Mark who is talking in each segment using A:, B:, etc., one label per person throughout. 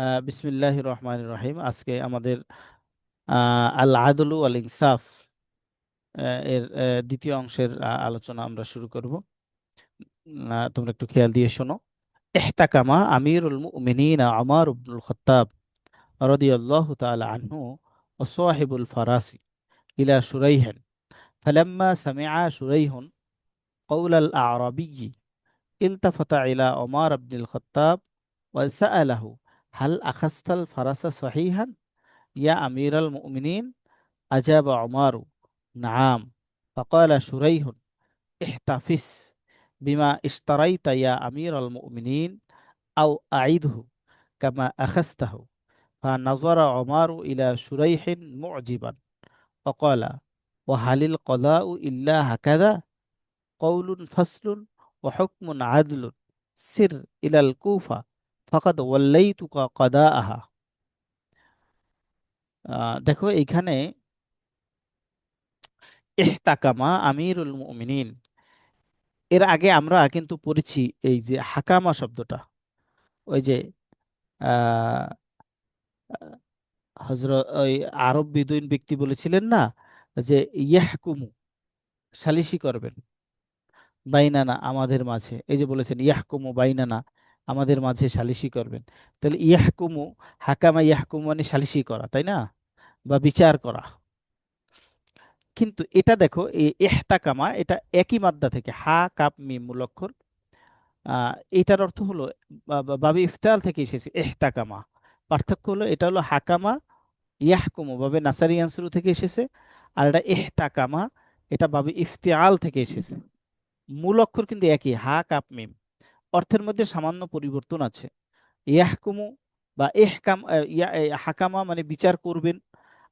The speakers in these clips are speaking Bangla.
A: আহ, বিসমিল্লাহ রহমান রহিম আজকে আমাদের আহ, আল আদলু আল ইনসাফ আহ, এর আহ, দ্বিতীয় অংশের আহ, আলোচনা আমরা শুরু করব আহ, তোমরা একটু খেয়াল দিয়ে শোনো ইহতাকামা আমিরুল মুমিনিন উমর ইবনুল খাত্তাব রাদিয়াল্লাহু তাআলা আনহু وصاحب الفراس إلى شريح فلما سمع شريح قول الأعرابي التفت إلى عمر بن الخطاب وسأله هل أخذت الفرس صحيحا؟ يا أمير المؤمنين أجاب عمر نعم. فقال شريح احتفظ بما اشتريت يا أمير المؤمنين أو أعيده كما أخذته. فنظر عمر إلى شريح معجبا وقال وهل القضاء إلا هكذا؟ قول فصل وحكم عدل سر إلى الكوفة. ফাকাদ ওয়াল্লাই তুকা কদা আহা দেখো এখানে এহতাকামা আমিরুল মুমিনিন। এর আগে আমরা কিন্তু পড়েছি এই যে হাকামা শব্দটা। ওই যে হজরত ওই আরব বিদুইন ব্যক্তি বলেছিলেন না? যে ইয়াহকুমু সালিশি করবেন। বাইনানা আমাদের মাঝে। এই যে বলেছেন ইয়াহকুমু বাইনানা। আমাদের মাঝে সালিসি করবেন। তাহলে ইয়াহকুমু, হাকামা ইয়াহকুমু মানে সালিসি করা, তাই না? বা বিচার করা। কিন্তু এটা দেখো এই ইহতাকামা এটা একই মাদ্দা থেকে, হা, কাপ, মিম মূল অক্ষর আহ এটার অর্থ হলো বাবে ইফতাল থেকে এসেছে এহতাকামা পার্থক্য হলো, এটা হলো হাকামা ইয়াহকুমু, বাবে নাসারি আনসুরু থেকে এসেছে, আর এটা এহতাকামা এটা বাবে ইফতিআল থেকে এসেছে। মূল অক্ষর কিন্তু একই, হা, কাপ, মিম। অর্থের মধ্যে সামান্য পরিবর্তন আছে। ইয়াহকুমু বা এহকাম আহ, হাকামা মানে বিচার করবেন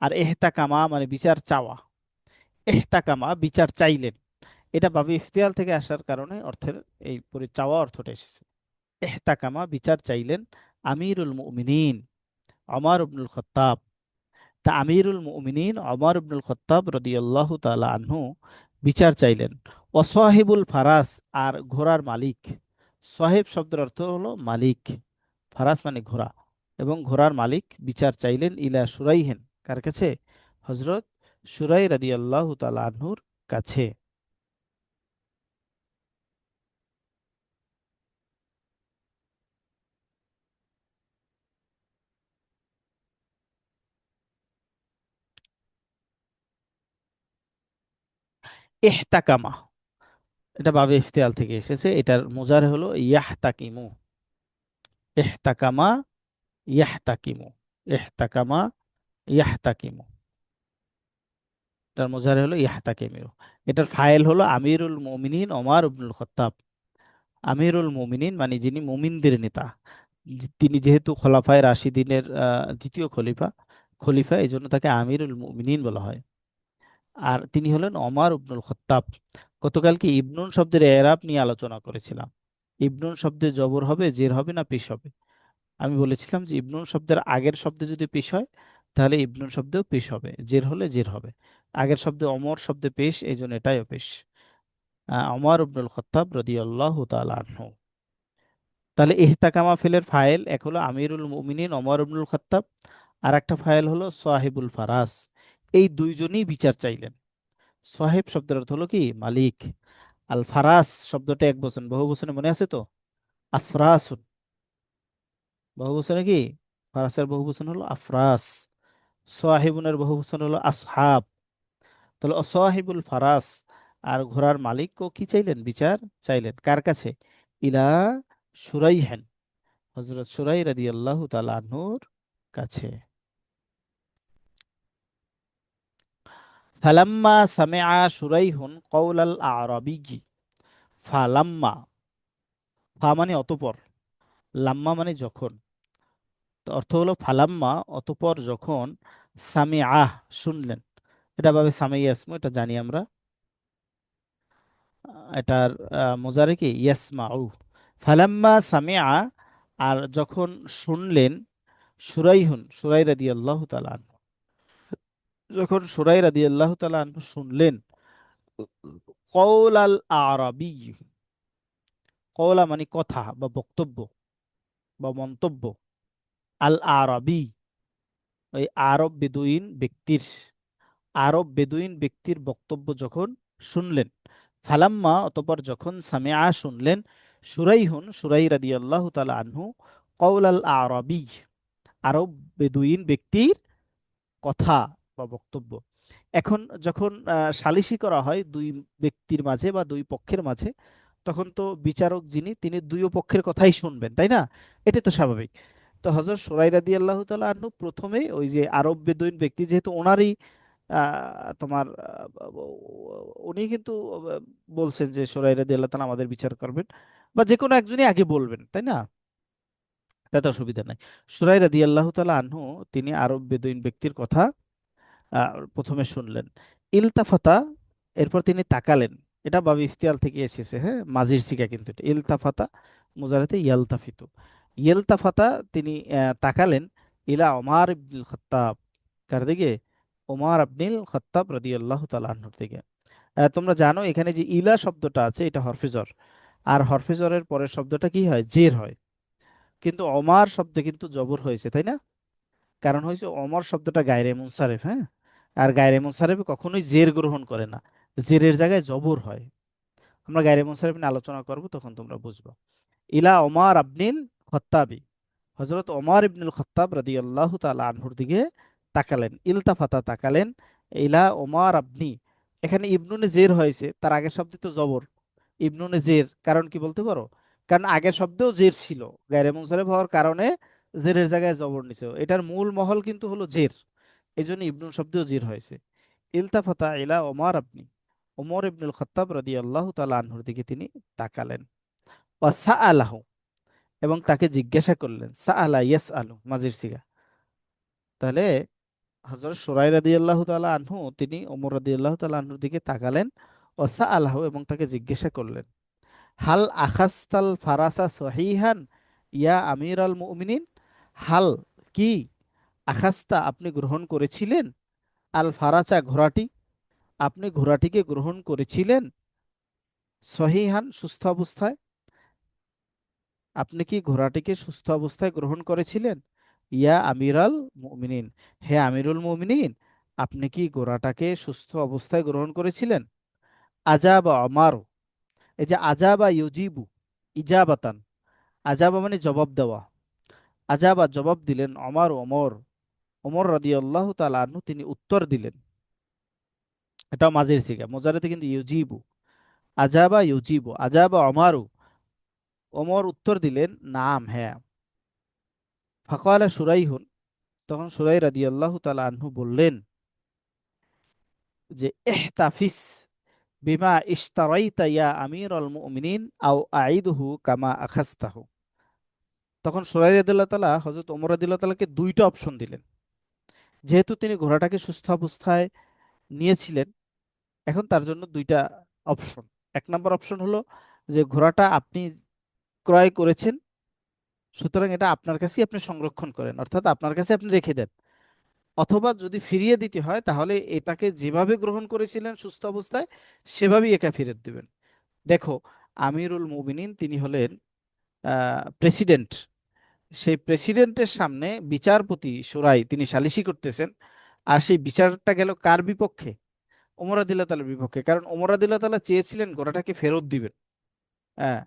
A: আর এহতাকামা মানে বিচার চাওয়া। এহতাকামা বিচার চাইলেন। এটা বাবে ইফতিয়াল থেকে আসার কারণে অর্থের এই পরি চাওয়া অর্থটা এসেছে। এহতাকামা বিচার চাইলেন আমিরুল মুমিনিন ওমর ইবনুল খত্তাব। তা আমিরুল মুমিনিন ওমর ইবনুল খত্তাব রাদিয়াল্লাহু তাআলা আনহু বিচার চাইলেন। ওয়াসাহিবুল ফারাস আর ঘোড়ার মালিক। সাহেব শব্দের অর্থ হলো মালিক। ফারাস মানে ঘোড়া এবং ঘোড়ার মালিক বিচার চাইলেন ইলা সুরাইহেন, কার কাছে? হজরত সুরাই রাদিয়াল্লাহু তাআলা আনহুর কাছে। ইহতাকামা এটা বাবে ইফতিয়াল থেকে এসেছে। এটার মোজার হলো ইয়াহতাকিমু। ইহতাকামা ইয়াহতাকিমু। ইহতাকামা, ইয়াহতাকিমু। এটার মোজার হলো ইয়াহতাকিমু এটার ফাইল হলো আমিরুল মুমিনিন ওমর ইবনুল খত্তাব। আমিরুল মুমিনিন মানে যিনি মুমিনদের নেতা। তিনি যেহেতু খোলাফায়ে রাশিদিনের দ্বিতীয় খলিফা খলিফা এই জন্য তাকে আমিরুল মুমিনিন বলা হয়। আর তিনি হলেন অমার ইবনুল খত্তাব। গতকালকে ইবনুন শব্দের এরাব নিয়ে আলোচনা করেছিলাম। ইবনুন শব্দে জবর হবে জের হবে না পেশ হবে? আমি বলেছিলাম যে ইবনুন শব্দের আগের শব্দে যদি পেশ হয় তাহলে ইবনুন শব্দেও পেশ হবে। জের হলে জের হবে। আগের শব্দে অমর শব্দে পেশ এই জন্য এটাই পেশ। আহ, ওমর ইবনুল খত্তাব রাদিয়াল্লাহু তাআলা তাহলে এহতাকামা ফেলের ফাইল এক হলো আমিরুল মুমিনিন অমর ইবনুল খত্তাব আর একটা ফাইল হলো সাহিবুল ফারাস। এই দুইজনই বিচার চাইলেন। সাহেব শব্দের অর্থ হলো কি? মালিক। আল ফারাস শব্দটা এক বচন, বহু বচনে মনে আছে তো? আফরাসুন। বহু বচনে কি? ফারাসের বহু বচন হলো আফরাস। সাহিবুনের বহু বচন হলো আসহাব। তাহলে সাহিবুল ফারাস আর ঘোড়ার মালিক মালিকও কি চাইলেন? বিচার চাইলেন। কার কাছে? ইলা সুরাইহেন হজরত সুরাই রাদিয়াল্লাহু তাআলা আনহুর কাছে। ফালাম্মা সামিআ সুরাইহুন কওলাল আরাবিয়্যি ফালাম্মা ফা মানে অতঃপর লাম্মা মানে যখন। অর্থ হলো ফালাম্মা অতঃপর যখন সামিআহ শুনলেন। এটা ভাবে সামিয়া ইসমু এটা জানি আমরা। এটার আহ, মোজারে কি? ইয়াসমাউ। ফালাম্মা সামিআ আর যখন শুনলেন সুরাইহুন সুরাই রাদিয়াল্লাহু তাআলা আনহু। যখন সুরাই রাদিয়াল্লাহু তাআলা আনহু শুনলেন, কওলাল আরবি, কওলা মানে কথা বা বক্তব্য বা মন্তব্য। আল আরবি, ওই আরব বেদুইন ব্যক্তির, আরব বেদুইন ব্যক্তির বক্তব্য যখন শুনলেন, ফালাম্মা অতপর যখন সামিআ শুনলেন, সুরাইহুন, সুরাই রাদিয়াল্লাহু তালা আনহু কওল আল আরবি, আরব বেদুইন ব্যক্তির কথা বা বক্তব্য। এখন যখন সালিসি করা হয় দুই ব্যক্তির মাঝে বা দুই পক্ষের মাঝে, তখন তো বিচারক যিনি, তিনি দুই পক্ষের কথাই শুনবেন, তাই না? এটা তো স্বাভাবিক। তো হজরত সোরাই রাদি আল্লাহ তাআলা আনহু প্রথমে ওই যে আরব বেদুইন ব্যক্তি যেহেতু ওনারই তোমার উনি কিন্তু বলছেন যে সোরাই রাদি আল্লাহ তাআলা আমাদের বিচার করবেন বা যে কোনো একজনই আগে বলবেন, তাই না? তাতে অসুবিধা নাই। সুরাই রাদি আল্লাহ তালা আনহু, তিনি আরব বেদুইন ব্যক্তির কথা প্রথমে শুনলেন। ইলতাফাতা, এরপর তিনি তাকালেন। এটা বাবু ইফতিয়াল থেকে এসেছে হ্যাঁ? মাজির সিগা কিন্তু এটা। ইলতাফাতা মুজারাতে ইয়ালতাফিতু। ইলতাফাতা, তিনি তাকালেন ইলা ওমার ইবনুল খত্তাব। কার দিকে? ওমর আবনিল খাত্তাব রাদিয়াল্লাহু তাআলা আনহুর দিকে। তোমরা জানো এখানে যে ইলা শব্দটা আছে, এটা হরফে জর আর হরফে জরের পরের শব্দটা কি হয়? জের হয়। কিন্তু অমার শব্দে কিন্তু জবর হয়েছে, তাই না? কারণ হয়েছে অমর শব্দটা গায়রে মুনসারেফ হ্যাঁ? আর গায়রে মুনসারেফ কখনোই জের গ্রহণ করে না। জেরের জায়গায় জবর হয়। আমরা গায়রে মুনসারেফ নিয়ে আলোচনা করব, তখন তোমরা বুঝবা। ইলা ওমার আবনিল খত্তাবি। হজরত ওমর ইবনুল খত্তাব রাদিয়াল্লাহু তাআলা আনহুর দিকে তাকালেন। ইলতাফাতা তাকালেন, ইলা ওমর আবনি। এখানে ইবনুনে জের হয়েছে, তার আগের শব্দে তো জবর। ইবনুনে জের, কারণ কি বলতে পারো? কারণ আগের শব্দেও জের ছিল। গায়রে মুনসারিফ হওয়ার কারণে জেরের জায়গায় জবর নিছে। এটার মূল মহল কিন্তু হলো জের। এই জন্য ইবনুন শব্দেও জের হয়েছে। ইলতাফাতা ইলা ওমর আপনি ওমর ইবনুল খত্তাব রাদিয়াল্লাহু তালা আনহুর দিকে তিনি তাকালেন। ওয়া সাআলাহু। এবং তাকে জিজ্ঞাসা করলেন সা আলা ইয়াস আলু মাজির সিগা। তাহলে হযরত সুরাই রাদিয়াল্লাহু তালা আনহু, তিনি ওমর আল্লাহ তালা আনহুর দিকে তাকালেন। ওয়া সাআলাহু এবং তাকে জিজ্ঞাসা করলেন, হাল আখাস্তাল ফারাসা সহিহান ইয়া আমির আল মুমিনিন? হাল কি আখাস্তা আপনি গ্রহণ করেছিলেন? আল ফারাচা ঘোড়াটি আপনি ঘোড়াটিকে গ্রহণ করেছিলেন? সহিহান সুস্থ অবস্থায়? আপনি কি ঘোড়াটিকে সুস্থ অবস্থায় গ্রহণ করেছিলেন? ইয়া আমিরাল মুমিনিন। হে আমিরুল মুমিনিন, আপনি কি ঘোড়াটাকে সুস্থ অবস্থায় গ্রহণ করেছিলেন? আজাবা আমারও এই যে আজাবা ইউজিবু, ইজাবাতান। আজাবা মানে জবাব দেওয়া। আজাবা জবাব দিলেন অমার অমর ওমর রাদিয়াল্লাহু তাআলা আনহু তিনি উত্তর দিলেন। এটাও মাঝের সিগা মোজারেতে কিন্তু ইউজিবু, আজাবা ইউজিবু, আজাবা অমারু ওমর উত্তর দিলেন, নাম হ্যাঁ। ফাকালা সুরাইহুন, তখন সুরাই রাদিয়াল্লাহু তাআলা আনহু বললেন যে, ইহতাফিস বিমা ইশতারাইতা ইয়া আমিরুল মুমিনিন আও আইদুহু কামা আখাস্তাহু তখন সুরাই রাদিয়াল্লাহু তাআলা হযরত ওমর রাদিয়াল্লাহু তাআলাকে দুইটা অপশন দিলেন। যেহেতু তিনি ঘোড়াটাকে সুস্থ অবস্থায় নিয়েছিলেন, এখন তার জন্য দুইটা অপশন এক নম্বর অপশন হলো যে ঘোড়াটা আপনি ক্রয় করেছেন, সুতরাং এটা আপনার কাছেই আপনি সংরক্ষণ করেন, অর্থাৎ আপনার কাছে আপনি রেখে দেন। অথবা যদি ফিরিয়ে দিতে হয়, তাহলে এটাকে যেভাবে গ্রহণ করেছিলেন সুস্থ অবস্থায়, সেভাবেই একা ফেরত দিবেন। দেখো, আমিরুল মুমিনিন তিনি হলেন প্রেসিডেন্ট সেই প্রেসিডেন্টের সামনে বিচারপতি সুরাই তিনি সালিসি করতেছেন, আর সেই বিচারটা গেল কার বিপক্ষে? ওমর আদিল্লাহ তালার বিপক্ষে। কারণ ওমর আদিল্লাহ তালা চেয়েছিলেন ঘোড়াটাকে ফেরত দিবেন। হ্যাঁ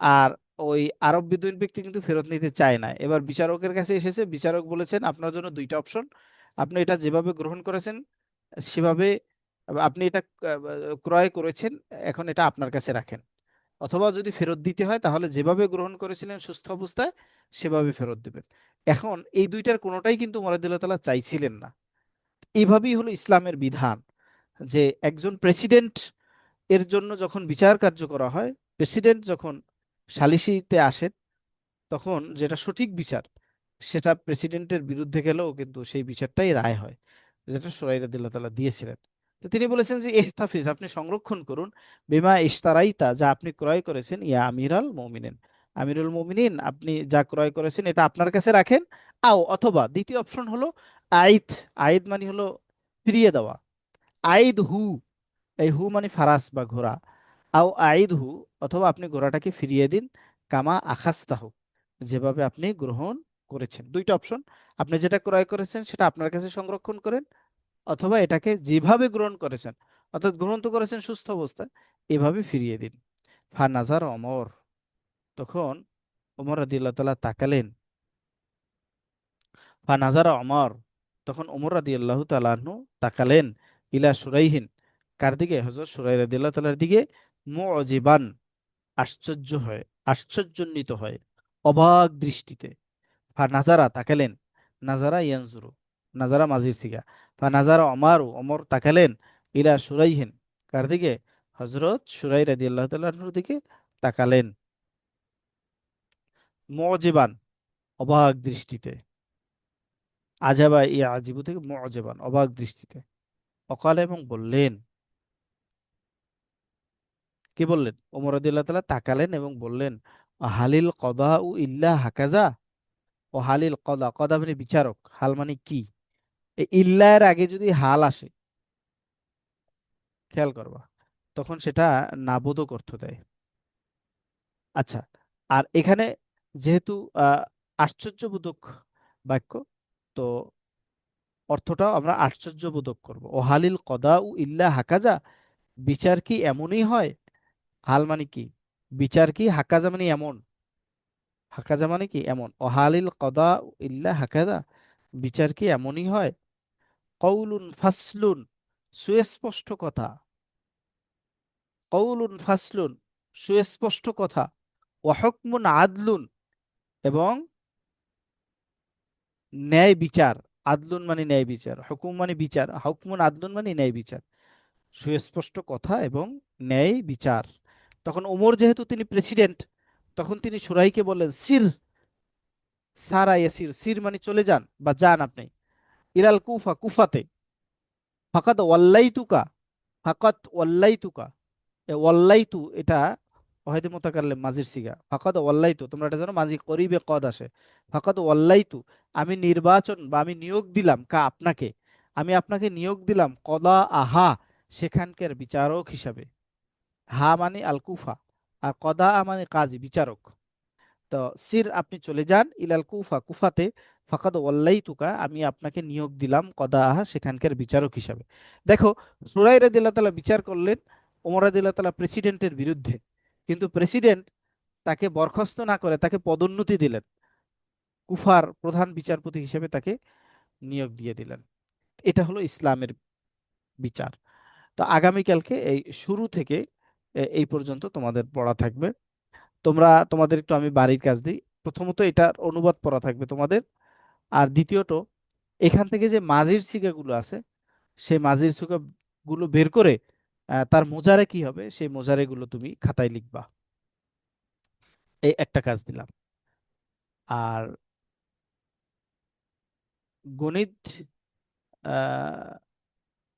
A: আর ওই আরব বিদুইন ব্যক্তি কিন্তু ফেরত নিতে চায় না। এবার বিচারকের কাছে এসেছে, বিচারক বলেছেন, আপনার জন্য দুইটা অপশন। আপনি এটা যেভাবে গ্রহণ করেছেন, সেভাবে আপনি এটা ক্রয় করেছেন, এখন এটা আপনার কাছে রাখেন। অথবা যদি ফেরত দিতে হয়, তাহলে যেভাবে গ্রহণ করেছিলেন সুস্থ অবস্থায়, সেভাবে ফেরত দিবেন। এখন এই দুইটার কোনোটাই কিন্তু মোরাদুল্লাহ তালা চাইছিলেন না। এইভাবেই হলো ইসলামের বিধান যে একজন প্রেসিডেন্ট এর জন্য যখন বিচার কার্য করা হয়, প্রেসিডেন্ট যখন সালিসিতে আসেন, তখন যেটা সঠিক বিচার, সেটা প্রেসিডেন্টের বিরুদ্ধে গেলেও কিন্তু সেই বিচারটাই রায় হয়, যেটা সুরাই রাদিয়াল্লাহু তাআলা দিয়েছিলেন। তো তিনি বলেছেন যে ইহতাফিজ আপনি সংরক্ষণ করুন। বিমা ইশতারাইতা, যা আপনি ক্রয় করেছেন, ইয়া আমিরাল মুমিনিন। আমিরুল মুমিনিন, আপনি যা ক্রয় করেছেন, এটা আপনার কাছে রাখেন। আও, অথবা দ্বিতীয় অপশন হলো আইদ। আইদ মানে হলো ফিরিয়ে দেওয়া। আইদ হু, এই হু মানে ফারাস বা ঘোড়া। আও আইদ হু, অথবা আপনি ঘোড়াটাকে ফিরিয়ে দিন, কামা আখাস্তাহু, যেভাবে আপনি গ্রহণ করেছেন। দুইটা অপশন। আপনি যেটা ক্রয় করেছেন, সেটা আপনার কাছে সংরক্ষণ করেন। অথবা এটাকে যেভাবে গ্রহণ করেছেন, অর্থাৎ গ্রহণ তো করেছেন সুস্থ অবস্থায়, এভাবে ফিরিয়ে দিন। ফা নাজার অমর তখন ওমর রাদিয়াল্লাহু তাআলা তাকালেন। ফা নাজারা অমর তখন ওমর রাদিয়াল্লাহু তাআলা আনহু তাকালেন ইলা সুরাইহিন। কার দিকে? হযরত সুরাই রাদিয়াল্লাহু তাআলার দিকে। মুজিবান আশ্চর্য হয় আশ্চর্যান্বিত হয়, অবাক দৃষ্টিতে। ফা নাজারা তাকালেন, নাজারা ইয়ানজুরু। নাজারা মাজির সিগা ফা নাজারা অমারু অমর তাকালেন ইলা সুরাইহিন কার দিকে হজরত সুরাই রাদিয়াল্লাহু তাআলার দিকে তাকালেন। মুজিবান, অবাক দৃষ্টিতে। আজাবা ই আজিবু থেকে মুজিবান, অবাক দৃষ্টিতে। অকালে এবং বললেন, কি বললেন? ওমর রাদিয়াল্লাহু তালা তাকালেন এবং বললেন হালিল কদা উ ইল্লা হাকাজা? ও হালিল কদা কদা মানে বিচারক, হাল মানে কি? এই ইল্লার আগে যদি হাল আসে, খেয়াল করবা, তখন সেটা নাবোধক অর্থ দেয়। আচ্ছা আর এখানে যেহেতু আশ্চর্যবোধক বাক্য, তো অর্থটাও আমরা আশ্চর্যবোধক করব। ও হালিল কদা উ ইল্লা হাকাজা, বিচার কি এমনই হয়? হাল মানে কি? বিচার কি হাকাজা মানে এমন? হাকাজা মানে কি এমন? ও হালিল কদা ইল্লা হাকাজা, বিচার কি এমনই হয়? কৌলুন ফাসলুন, সুস্পষ্ট কথা। কৌলুন ফাসলুন, সুস্পষ্ট কথা। ওয়াহকমুন আদলুন এবং ন্যায় বিচার। আদলুন মানে ন্যায় বিচার, হুকুম মানে বিচার, হুকমুন আদলুন মানে ন্যায় বিচার। সুস্পষ্ট কথা এবং ন্যায় বিচার। তখন ওমর যেহেতু তিনি প্রেসিডেন্ট, তখন তিনি সুরাইকে বললেন, সির, সারা ইয়াসির, সির মানে চলে যান বা যান আপনি। ইলাল কুফা, কুফাতে। ফাকাত ওয়াল্লাইতুকা ফাকাত ওয়াল্লাইতুকা। এ ওয়াল্লাইতু এটা ওয়াহিদে মোতাকাল্লিম মাজির সিগা। ফাকাদ ওয়াল্লাইতু, তোমরা এটা জানো মাজি করিবে কদ আসে। ফাকাদ ওয়াল্লাইতু, আমি নির্বাচন বা আমি নিয়োগ দিলাম কা আপনাকে? আমি আপনাকে নিয়োগ দিলাম কদা আহা, সেখানকার বিচারক হিসাবে। হা মানে আল কুফা, আর কদা মানে কাজী, বিচারক। তো সির আপনি চলে যান ইলাল কুফা, কুফাতে ফাকাদ ওয়াল্লাইতুকা, আমি আপনাকে নিয়োগ দিলাম কদা আহা সেখানকার বিচারক হিসাবে। দেখো সুরাই রাদিয়াল্লাহু তাআলা বিচার করলেন, ওমর রাদিয়াল্লাহু তাআলা প্রেসিডেন্টের বিরুদ্ধে। কিন্তু প্রেসিডেন্ট তাকে বরখাস্ত না করে তাকে পদোন্নতি দিলেন। কুফার প্রধান বিচারপতি হিসেবে তাকে নিয়োগ দিয়ে দিলেন। এটা হলো ইসলামের বিচার। তো আগামীকালকে এই শুরু থেকে এই পর্যন্ত তোমাদের পড়া থাকবে। তোমরা, তোমাদের একটু আমি বাড়ির কাজ দিই। প্রথমত এটার অনুবাদ পড়া থাকবে তোমাদের। আর দ্বিতীয়ত, এখান থেকে যে মাঝির সিগাগুলো আছে, সেই মাঝির সিগাগুলো বের করে তার মোজারে কি হবে? সেই মোজারেগুলো তুমি খাতায় লিখবা। এই একটা কাজ দিলাম। আর গণিত